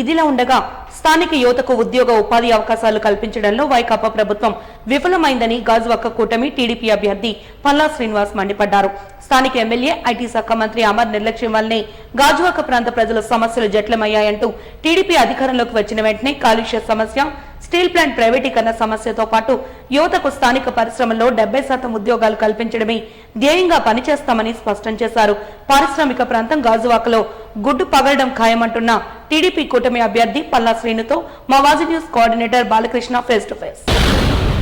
ఇదిలా ఉండగా స్థానిక యువతకు ఉద్యోగ ఉపాధి అవకాశాలు కల్పించడంలో వైకాపా ప్రభుత్వం విఫలమైందని గాజువాక కూటమి టీడీపీ అభ్యర్థి పల్లా శ్రీనివాస్ మండిపడ్డారు. స్థానిక ఎమ్మెల్యే ఐటీ శాఖ మంత్రి అమర్ నిర్లక్ష్యం వల్లనే గాజువాక ప్రాంత ప్రజల సమస్యలు జట్లమయ్యాయంటూ టీడీపీ అధికారంలోకి వచ్చిన వెంటనే కాలుష్య సమస్య స్టీల్ ప్లాంట్ ప్రైవేటీకరణ సమస్యతో పాటు యువతకు స్థానిక పరిశ్రమల్లో డెబ్బై శాతం ఉద్యోగాలు కల్పించడమే ధ్యేయంగా పనిచేస్తామని స్పష్టం చేశారు. పారిశ్రామిక ప్రాంతం గాజువాకలో గుడ్డు పగలడం ఖాయమంటున్న టీడీపీ కూటమి అభ్యర్థి పల్లా శ్రీనుతో మా Vaaji news coordinator Balakrishna face to face.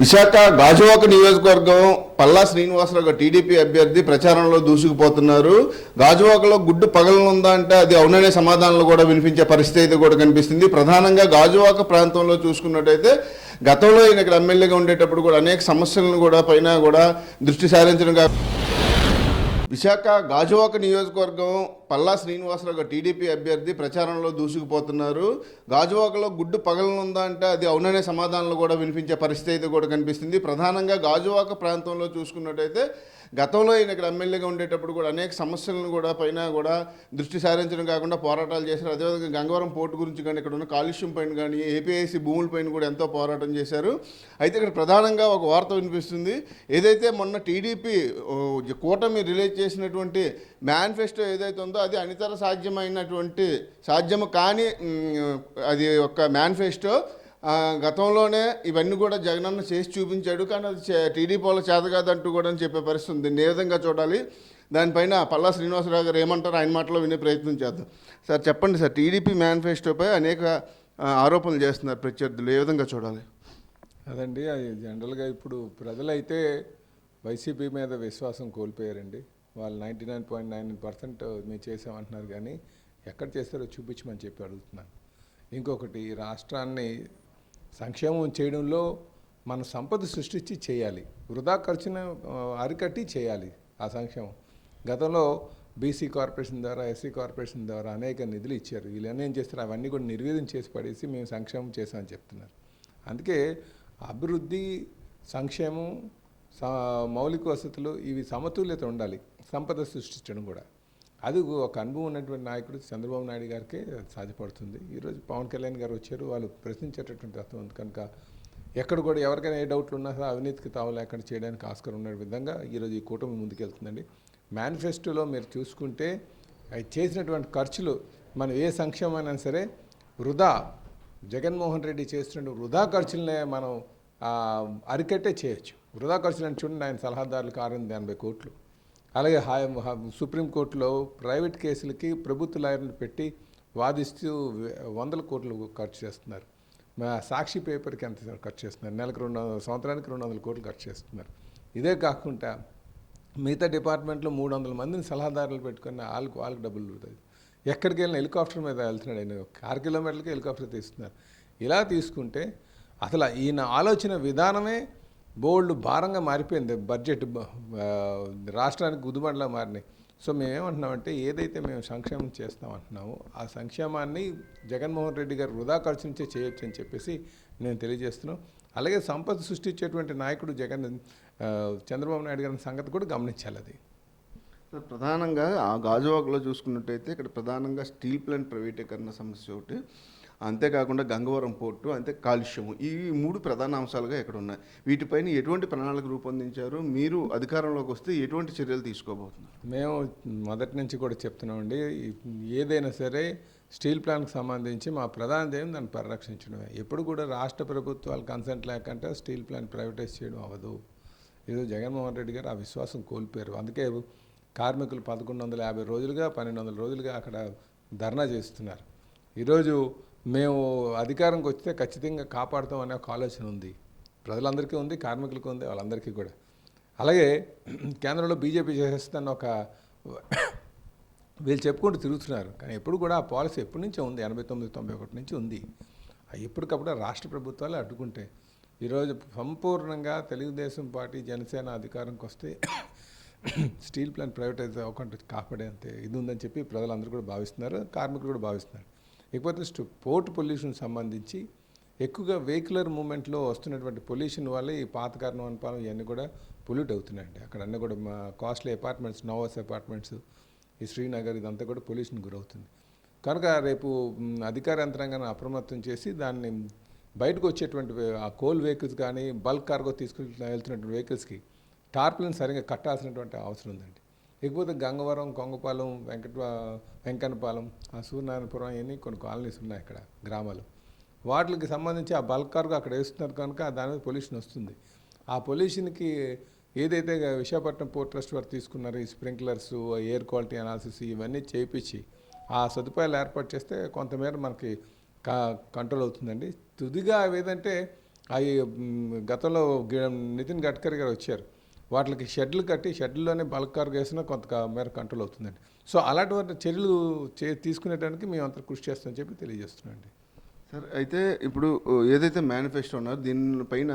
Visakha Gajuwaka నియోజకవర్గం పల్లా శ్రీనివాసరావు టీడీపీ అభ్యర్థి ప్రచారంలో దూసుకుపోతున్నారు. గాజువాకలో గుడ్డు పగలనుందా అంటే అది అవుననే సమాధానాలు కూడా వినిపించే పరిస్థితి అయితే కూడా కనిపిస్తుంది. ప్రధానంగా గాజువాక ప్రాంతంలో చూసుకున్నట్టయితే గతంలో ఈయన ఇక్కడ ఎమ్మెల్యేగా ఉండేటప్పుడు కూడా అనేక సమస్యలను కూడా పైన కూడా దృష్టి సారించడం విశాఖ గాజువాక నియోజకవర్గం పల్లా శ్రీనివాసరావు టీడీపీ అభ్యర్థి ప్రచారంలో దూసుకుపోతున్నారు. గాజువాకలో గుడ్డు పగలనుందా అంటే అది అవుననే సమాధానాలు కూడా వినిపించే పరిస్థితి అయితే కూడా కనిపిస్తుంది. ప్రధానంగా గాజువాక ప్రాంతంలో చూసుకున్నట్టయితే గతంలో ఈయన ఇక్కడ ఎమ్మెల్యేగా ఉండేటప్పుడు కూడా అనేక సమస్యలను కూడా పైన కూడా దృష్టి సారించడం కాకుండా పోరాటాలు చేశారు. అదేవిధంగా గంగవరం పోర్టు గురించి కానీ ఇక్కడ ఉన్న కాలుష్యం పైన కానీ ఏపీఐసి భూములపైన కూడా ఎంతో పోరాటం చేశారు. అయితే ఇక్కడ ప్రధానంగా ఒక వార్త వినిపిస్తుంది. ఏదైతే మొన్న టీడీపీ కూటమి రిలీజ్ చేసినటువంటి మేనిఫెస్టో ఏదైతే ఉందో అది అనితర సాధ్యమైనటువంటి సాధ్యము కాని అది ఒక మేనిఫెస్టో గతంలోనే ఇవన్నీ కూడా జగనన్న చేసి చూపించాడు. కానీ అది చే- టీడీపీ కూడా అని చెప్పే పరిస్థితి ఉంది. ఏ విధంగా చూడాలి? దానిపైన పల్లా శ్రీనివాసరావు గారు ఏమంటారు ఆయన మాటలో వినే ప్రయత్నం చేద్దాం. సార్ చెప్పండి సార్ టీడీపీ మేనిఫెస్టోపై అనేక ఆరోపణలు చేస్తున్నారు ప్రత్యర్థులు. ఏ విధంగా చూడాలి? అదండి అది జనరల్గా ఇప్పుడు ప్రజలైతే వైసీపీ మీద విశ్వాసం కోల్పోయారండి. వాళ్ళు ninety nine point nine percent మేము చేసామంటున్నారు కానీ ఎక్కడ చేస్తారో చూపించమని చెప్పి అడుగుతున్నాను. ఇంకొకటి రాష్ట్రాన్ని సంక్షేమం చేయడంలో మన సంపద సృష్టించి చేయాలి. వృధా ఖర్చును అరికట్టి చేయాలి ఆ సంక్షేమం. గతంలో బీసీ కార్పొరేషన్ ద్వారా ఎస్సీ కార్పొరేషన్ ద్వారా అనేక నిధులు ఇచ్చారు. వీళ్ళని ఏం చేస్తారు? అవన్నీ కూడా నిర్వీర్యం చేసి పడేసి మేము సంక్షేమం చేసామని చెప్తున్నారు. అందుకే అభివృద్ధి సంక్షేమం మౌలిక వసతులు ఇవి సమతుల్యత ఉండాలి. సంపద సృష్టించడం కూడా. అది ఒక అనుభవం ఉన్నటువంటి నాయకుడు చంద్రబాబు నాయుడు గారికే సాధ్యపడుతుంది. ఈరోజు పవన్ కళ్యాణ్ గారు వచ్చారు వాళ్ళు ప్రశ్నించేటటువంటి తత్వం ఉంది. కనుక ఎక్కడ కూడా ఎవరికైనా ఏ డౌట్లు ఉన్నా సరే అవినీతికి తావు లేకుండా చేయడానికి ఆస్కారం ఉన్న విధంగా ఈరోజు ఈ కూటమి ముందుకెళ్తుందండి. మేనిఫెస్టోలో మీరు చూసుకుంటే అవి చేసినటువంటి ఖర్చులు మనం ఏ సంక్షేమైనా సరే వృధా జగన్మోహన్ రెడ్డి చేస్తున్న వృధా ఖర్చులనే మనం అరికట్టే చేయొచ్చు. వృధా ఖర్చులు అని చూడండి ఆయన సలహాదారులకు ఆరు వందల ఎనభై కోట్లు. అలాగే హా- సుప్రీంకోర్టులో ప్రైవేట్ కేసులకి ప్రభుత్వ లాయర్ని పెట్టి వాదిస్తూ వందల కోట్లు ఖర్చు చేస్తున్నారు. మా సాక్షి పేపర్కి ఎంత ఖర్చు చేస్తున్నారు? నెలకు రెండు సంవత్సరానికి రెండు వందల కోట్లు ఖర్చు చేస్తున్నారు. ఇదే కాకుండా మిగతా డిపార్ట్మెంట్లో మూడు వందల మందిని సలహాదారులు పెట్టుకుని వాళ్ళకి వాళ్ళకి డబ్బులు పెడతాయి ఎక్కడికి వెళ్ళిన హెలికాప్టర్ మీద వెళ్తున్నాడు ఆయన. ఆరు కిలోమీటర్లకి హెలికాప్టర్ తీస్తున్నారు. ఇలా తీసుకుంటే అసలు ఈయన ఆలోచన విధానమే బోల్డ్ భారంగా మారిపోయింది బడ్జెట్ రాష్ట్రానికి గుదిబండలా మారినాయి. సో మేమేమంటున్నామంటే ఏదైతే మేము సంక్షేమం చేస్తామంటున్నామో ఆ సంక్షేమాన్ని జగన్మోహన్ రెడ్డి గారు వృధా ఖర్చు నుంచే చేయొచ్చు అని చెప్పేసి నేను తెలియజేస్తున్నాను అలాగే సంపద సృష్టించేటువంటి నాయకుడు జగన్ చంద్రబాబు నాయుడు గారి సంగతి కూడా గమనించాలి అది. ప్రధానంగా ఆ గాజువాకలో చూసుకున్నట్టయితే ఇక్కడ ప్రధానంగా స్టీల్ ప్లాంట్ ప్రైవేటీకరణ సమస్య ఒకటి. అంతేకాకుండా గంగవరం పోర్టు అంతే కాలుష్యము. ఈ మూడు ప్రధాన అంశాలుగా ఇక్కడ ఉన్నాయి. వీటిపైన ఎటువంటి ప్రణాళిక రూపొందించారు? మీరు అధికారంలోకి వస్తే ఎటువంటి చర్యలు తీసుకోబోతున్నారు? మేము మొదటి నుంచి కూడా చెప్తున్నామండి. ఏదైనా సరే స్టీల్ ప్లాంట్కి సంబంధించి మా ప్రధాన ధ్యేయం దాన్ని పరిరక్షించడమే. ఎప్పుడు కూడా రాష్ట్ర ప్రభుత్వాలు కన్సెంట్ లేకుండా స్టీల్ ప్లాంట్ ప్రైవేటైజ్ చేయడం అవ్వదు. ఏదో జగన్మోహన్ రెడ్డి గారు ఆ విశ్వాసం కోల్పోయారు. అందుకే కార్మికులు పదకొండు వందల యాభై రోజులుగా పన్నెండు వందల రోజులుగా అక్కడ ధర్నా చేస్తున్నారు. ఈరోజు మేము అధికారంకి వస్తే ఖచ్చితంగా కాపాడుతాం అనే ఒక ఆలోచన ఉంది. ప్రజలందరికీ ఉంది కార్మికులకు ఉంది వాళ్ళందరికీ కూడా. అలాగే కేంద్రంలో బీజేపీ చేసేస్తున్న ఒక వీళ్ళు చెప్పుకుంటూ తిరుగుతున్నారు. కానీ ఎప్పుడు కూడా ఆ పాలసీ ఎప్పటి నుంచో ఉంది ఎనభై తొమ్మిది తొంభై ఒకటి నుంచి ఉంది. ఎప్పటికప్పుడు రాష్ట్ర ప్రభుత్వాలు అడ్డుకుంటే ఈరోజు సంపూర్ణంగా తెలుగుదేశం పార్టీ జనసేన అధికారంకి వస్తే స్టీల్ ప్లాంట్ ప్రైవేటైజ్ అవ్వకుండా కాపాడేంత ఇది ఉందని చెప్పి ప్రజలందరూ కూడా భావిస్తున్నారు కార్మికులు కూడా భావిస్తున్నారు. ఇకపోతే స్టు- పోర్ట్ పొల్యూషన్ సంబంధించి ఎక్కువగా వెహికులర్ మూమెంట్లో వస్తున్నటువంటి పొల్యూషన్ వల్ల ఈ పాత కారణవనపాలెం ఇవన్నీ కూడా పొల్యూట్ అవుతున్నాయండి. అక్కడ అన్నీ కూడా మా కాస్ట్లీ అపార్ట్మెంట్స్ నోవస్ అపార్ట్మెంట్స్ ఈ శ్రీనగర్ ఇదంతా కూడా పొల్యూషన్ గురవుతుంది. కనుక రేపు అధికార యంత్రాంగాన్ని అప్రమత్తం చేసి దాన్ని బయటకు వచ్చేటువంటి ఆ కోల్ వెహికల్స్ కానీ బల్క్ కార్గో తీసుకుని వెళ్తున్నటువంటి వెహికల్స్కి టార్పులను సరిగ్గా కట్టాల్సినటువంటి అవసరం ఉందండి. ఇకపోతే గంగవరం కొంగపాలెం వెంకట వెంకన్నపాలెం ఆ సూర్యనారాయణపురం అవన్నీ కొన్ని కాలనీస్ ఉన్నాయి ఇక్కడ గ్రామాలు. వాటికి సంబంధించి ఆ బల్క్ అక్కడ వేస్తున్నారు కనుక దాని మీద పొల్యూషన్ వస్తుంది. ఆ పొల్యూషన్కి ఏదైతే విశాఖపట్నం పోర్ట్ ట్రస్ట్ వారు తీసుకున్నారో ఈ స్ప్రింక్లర్స్ ఎయిర్ క్వాలిటీ అనాలిసిస్ ఇవన్నీ చేయించి ఆ సదుపాయాలు ఏర్పాటు చేస్తే కొంతమేర మనకి కంట్రోల్ అవుతుందండి. తుదిగా అవి ఏదంటే అవి గతంలో నితిన్ గడ్కరీ గారు వచ్చారు. వాటికి షెడ్లు కట్టి షెడ్లోనే బల్క్ కార్గో వేసినా కొంత మేర కంట్రోల్ అవుతుందండి. సో అలాంటి చర్యలు చే తీసుకునేటానికి మేము అంత కృషి చేస్తామని చెప్పి తెలియజేస్తున్నాండి సార్ అయితే ఇప్పుడు ఏదైతే మేనిఫెస్టో ఉన్నారో దీనిపైన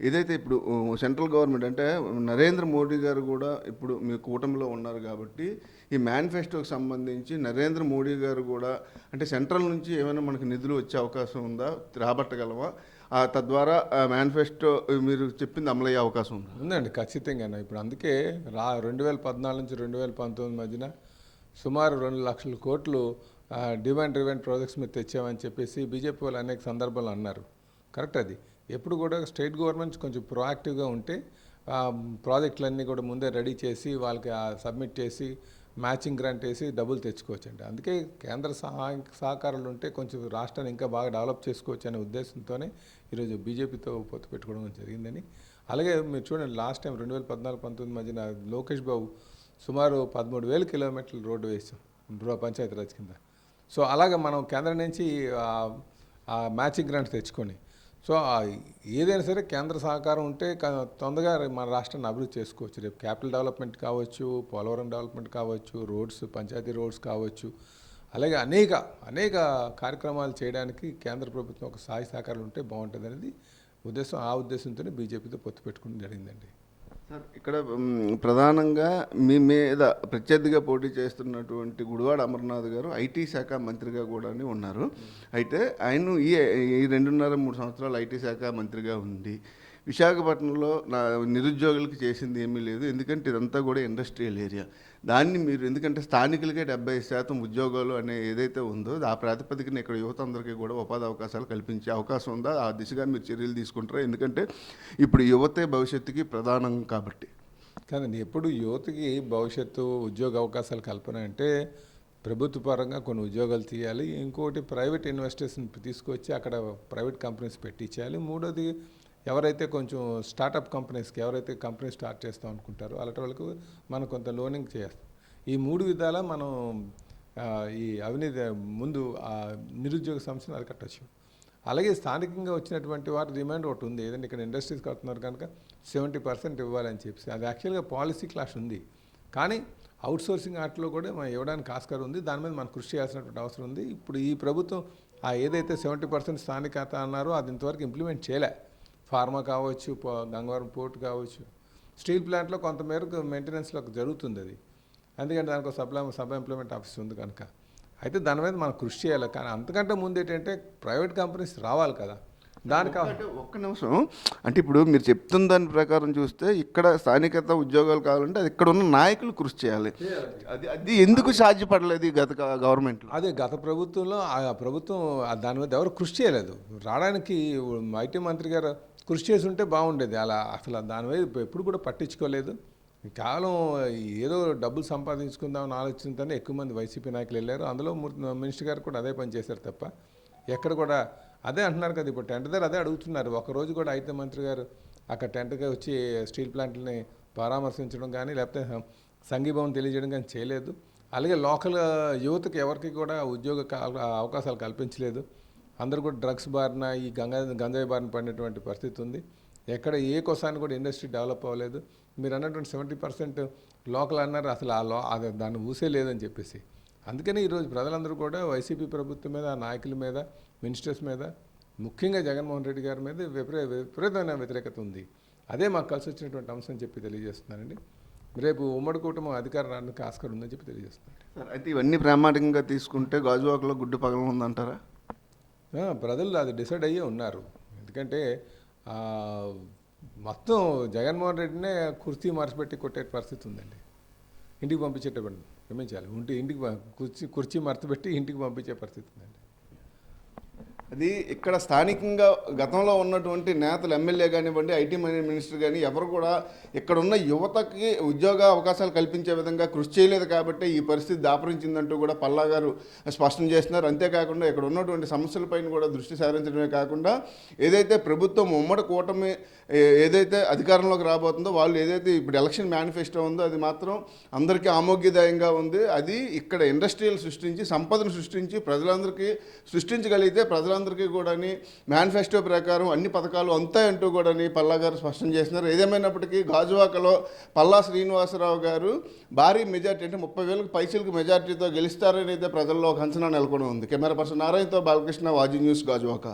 ఏదైతే ఇప్పుడు సెంట్రల్ గవర్నమెంట్ అంటే నరేంద్ర మోడీ గారు కూడా ఇప్పుడు మీ కూటమిలో ఉన్నారు కాబట్టి ఈ మేనిఫెస్టోకి సంబంధించి నరేంద్ర మోడీ గారు కూడా అంటే సెంట్రల్ నుంచి ఏమైనా మనకు నిధులు వచ్చే అవకాశం ఉందా? రాబట్టగలమా తద్వారా మేనిఫెస్టో మీరు చెప్పింది అమలయ్యే అవకాశం ఉంది. ఉందండి ఖచ్చితంగా ఇప్పుడు అందుకే రా రెండు వేల పద్నాలుగు నుంచి రెండు వేల పంతొమ్మిది మధ్యన సుమారు రెండు లక్షల కోట్లు డిమాండ్ రివెంట్ ప్రాజెక్ట్స్ మీద తెచ్చామని చెప్పేసి బీజేపీ వాళ్ళు అనేక సందర్భాలు అన్నారు. కరెక్ట్ అది. ఎప్పుడు కూడా స్టేట్ గవర్నమెంట్స్ కొంచెం ప్రొయాక్టివ్గా ఉంటే ప్రాజెక్టులన్నీ కూడా ముందే రెడీ చేసి వాళ్ళకి సబ్మిట్ చేసి మ్యాచింగ్ గ్రాంట్ వేసి డబ్బులు తెచ్చుకోవచ్చండి. అందుకే కేంద్ర సహాయ సహకారాలు ఉంటే కొంచెం రాష్ట్రాన్ని ఇంకా బాగా డెవలప్ చేసుకోవచ్చు అనే ఉద్దేశంతోనే ఈరోజు బీజేపీతో పొత్తు పెట్టుకోవడం జరిగిందని. అలాగే మీరు చూడండి లాస్ట్ టైం రెండు వేల పద్నాలుగు పంతొమ్మిది మధ్యన లోకేష్ బాబు సుమారు పదమూడు వేల కిలోమీటర్లు రోడ్డు వేసాం రో- పంచాయతీరాజ్ కింద. సో అలాగే మనం కేంద్రం నుంచి ఆ మ్యాచింగ్ గ్రాంట్ తెచ్చుకొని సో ఏదైనా సరే కేంద్ర సహకారం ఉంటే తొందరగా మన రాష్ట్రాన్ని అభివృద్ధి చేసుకోవచ్చు. రేపు క్యాపిటల్ డెవలప్మెంట్ కావచ్చు పోలవరం డెవలప్మెంట్ కావచ్చు రోడ్స్ పంచాయతీ రోడ్స్ కావచ్చు. అలాగే అనేక అనేక కార్యక్రమాలు చేయడానికి కేంద్ర ప్రభుత్వం ఒక సహాయ సహకారాలు ఉంటే బాగుంటుంది అనేది ఉద్దేశం. ఆ ఉద్దేశంతోనే బీజేపీతో పొత్తు పెట్టుకుని జరిగిందండి. సార్ ఇక్కడ ప్రధానంగా మీ మీద ప్రత్యర్థిగా పోటీ చేస్తున్నటువంటి గుడివాడ అమర్నాథ్ గారు ఐటీ శాఖ మంత్రిగా కూడా ఉన్నారు. అయితే ఆయన ఈ ఈ రెండున్నర మూడు సంవత్సరాలు ఐటీ శాఖ మంత్రిగా ఉంది. విశాఖపట్నంలో నా నిరుద్యోగులకు చేసింది ఏమీ లేదు. ఎందుకంటే ఇదంతా కూడా ఇండస్ట్రియల్ ఏరియా. దాన్ని మీరు ఎందుకంటే స్థానికులకే డెబ్బై శాతం ఉద్యోగాలు అనే ఏదైతే ఉందో ఆ ప్రాతిపదికన ఇక్కడ యువత అందరికీ కూడా ఉపాధి అవకాశాలు కల్పించే అవకాశం ఉందా? ఆ దిశగా మీరు చర్యలు తీసుకుంటారా? ఎందుకంటే ఇప్పుడు యువతే భవిష్యత్తుకి ప్రధానం కాబట్టి. కానీ ఎప్పుడు యువతకి భవిష్యత్తు ఉద్యోగ అవకాశాలు కల్పన అంటే ప్రభుత్వ పరంగా కొన్ని ఉద్యోగాలు తీయాలి. ఇంకోటి ప్రైవేట్ ఇన్వెస్టర్స్ని తీసుకొచ్చి అక్కడ ప్రైవేట్ కంపెనీస్ పెట్టించాలి. మూడోది ఎవరైతే కొంచెం స్టార్టప్ కంపెనీస్కి ఎవరైతే కంపెనీ స్టార్ట్ చేస్తాం అనుకుంటారో అలాంటి వాళ్ళకు మనం కొంత లోనింగ్ చేస్తాం. ఈ మూడు విధాల మనం ఈ అవినీతి ముందు ఆ నిరుద్యోగ సమస్యను అరికట్టచ్చు. అలాగే స్థానికంగా వచ్చినటువంటి వారి డిమాండ్ ఒకటి ఉంది. ఏదంటే ఇక్కడ ఇండస్ట్రీస్ కడుతున్నారు కనుక సెవెంటీ పర్సెంట్ ఇవ్వాలని చెప్పి అది యాక్చువల్గా పాలసీ క్లాస్ ఉంది. కానీ అవుట్ సోర్సింగ్ కూడా మనం ఇవ్వడానికి ఆస్కారం ఉంది. దాని మీద మనం కృషి చేయాల్సినటువంటి అవసరం ఉంది. ఇప్పుడు ఈ ప్రభుత్వం ఆ ఏదైతే సెవెంటీ పర్సెంట్ స్థానికత అన్నారో అది ఇంతవరకు ఇంప్లిమెంట్ చేయలే. ఫార్మా కావచ్చు గంగవరం పోర్ట్ కావచ్చు. స్టీల్ ప్లాంట్లో కొంతమేరకు మెయింటెనెన్స్లో జరుగుతుంది అది. ఎందుకంటే దానికి ఒక సబ్ సబ్ ఎంప్లాయ్మెంట్ ఆఫీస్ ఉంది కనుక. అయితే దాని మీద మనం కృషి చేయాలి. కానీ అంతకంటే ముందు ఏంటంటే ప్రైవేట్ కంపెనీస్ రావాలి కదా. దానికి ఒక్క నిమిషం. అంటే ఇప్పుడు మీరు చెప్తున్న దాని ప్రకారం చూస్తే ఇక్కడ స్థానికత ఉద్యోగాలు కావాలంటే అది ఇక్కడ ఉన్న నాయకులు కృషి చేయాలి. అది అది ఎందుకు సాధ్యపడలేదు గత గవర్నమెంట్లో? అదే గత ప్రభుత్వంలో ఆ ప్రభుత్వం దాని మీద ఎవరు కృషి చేయలేదు. రావడానికి ఐటీ మంత్రి గారు కృషి చేసి ఉంటే బాగుండేది. అలా అసలు దాని మీద ఎప్పుడు కూడా పట్టించుకోలేదు. కేవలం ఏదో డబ్బులు సంపాదించుకుందామని ఆలోచనతోనే ఎక్కువ మంది వైసీపీ నాయకులు వెళ్ళారు. అందులో మినిస్టర్ గారు కూడా అదే పని చేశారు తప్ప ఎక్కడ కూడా అదే అంటున్నారు కదా ఇప్పుడు టెంట్ దగ్గర అదే అడుగుతున్నారు. ఒకరోజు కూడా అయితే మంత్రి గారు అక్కడ టెంట్గా వచ్చి స్టీల్ ప్లాంట్ని పరామర్శించడం కానీ లేకపోతే సంఘీభావం తెలియజేయడం కానీ చేయలేదు. అలాగే లోకల్ యువతకు ఎవరికి కూడా ఉద్యోగ అవకాశాలు కల్పించలేదు. అందరూ కూడా డ్రగ్స్ బారిన ఈ గంగా గంజాయి బారిన పడినటువంటి పరిస్థితి ఉంది. ఎక్కడ ఏ కోసాన్ని కూడా ఇండస్ట్రీ డెవలప్ అవ్వలేదు. మీరు అన్నటువంటి సెవెంటీ పర్సెంట్ లోకల్ అన్నారు అసలు ఆ లో అది దాన్ని ఊసే లేదని చెప్పేసి. అందుకనే ఈరోజు ప్రజలందరూ కూడా వైసీపీ ప్రభుత్వం మీద ఆ నాయకుల మీద మినిస్టర్స్ మీద ముఖ్యంగా జగన్మోహన్ రెడ్డి గారి మీద విపరీ విపరీతమైన వ్యతిరేకత ఉంది. అదే మాకు కలిసి వచ్చినటువంటి అంశం చెప్పి తెలియజేస్తున్నానండి. రేపు ఉమ్మడి కూటమి అధికారం రావడానికి ఆస్కారం ఉందని చెప్పి తెలియజేస్తున్నాను సార్ అయితే ఇవన్నీ ప్రామాణికంగా తీసుకుంటే గాజువాకలో గుడ్డు పగలం ఉందంటారా ప్రజలు అది డిసైడ్ అయ్యే ఉన్నారు. ఎందుకంటే మొత్తం జగన్మోహన్ రెడ్డినే కుర్చీ మార్చిపెట్టి కొట్టే పరిస్థితి ఉందండి. ఇంటికి పంపించేటప్పుడు క్షమించాలి ఉంటే ఇంటికి కుర్చీ కుర్చీ మడత ఇంటికి పంపించే పరిస్థితి ఉందండి. అది ఇక్కడ స్థానికంగా గతంలో ఉన్నటువంటి నేతలు ఎమ్మెల్యే కానివ్వండి ఐటీ మినిస్టర్ కానీ ఎవరు కూడా ఇక్కడ ఉన్న యువతకి ఉద్యోగ అవకాశాలు కల్పించే విధంగా కృషి చేయలేదు కాబట్టి ఈ పరిస్థితి దాపరించిందంటూ కూడా పల్లా గారు స్పష్టం చేస్తున్నారు. అంతేకాకుండా ఇక్కడ ఉన్నటువంటి సమస్యలపైన కూడా దృష్టి సారించడమే కాకుండా ఏదైతే ప్రభుత్వం ఉమ్మడి కూటమి ఏదైతే అధికారంలోకి రాబోతుందో వాళ్ళు ఏదైతే ఇప్పుడు ఎలక్షన్ మేనిఫెస్టో ఉందో అది మాత్రం అందరికీ ఆమోగ్యదాయంగా ఉంది. అది ఇక్కడ ఇండస్ట్రియల్ సృష్టించి సంపదను సృష్టించి ప్రజలందరికీ సృష్టించగలిగితే ప్రజల ప్రజలందరికీ కూడాని మేనిఫెస్టో ప్రకారం అన్ని పథకాలు అంతాయంటూ కూడా పల్లా గారు స్పష్టం చేస్తున్నారు ఏదేమైనప్పటికీ గాజువాకలో పల్లా శ్రీనివాసరావు గారు భారీ మెజార్టీ అంటే ముప్పై వేలకు పైసలకు మెజార్టీతో గెలుస్తారని అయితే ప్రజల్లో ఒక అంచనా నెలకొని ఉంది. కెమెరా పర్సన్ నారాయణతో బాలకృష్ణ వాజీ న్యూస్ గాజువాక.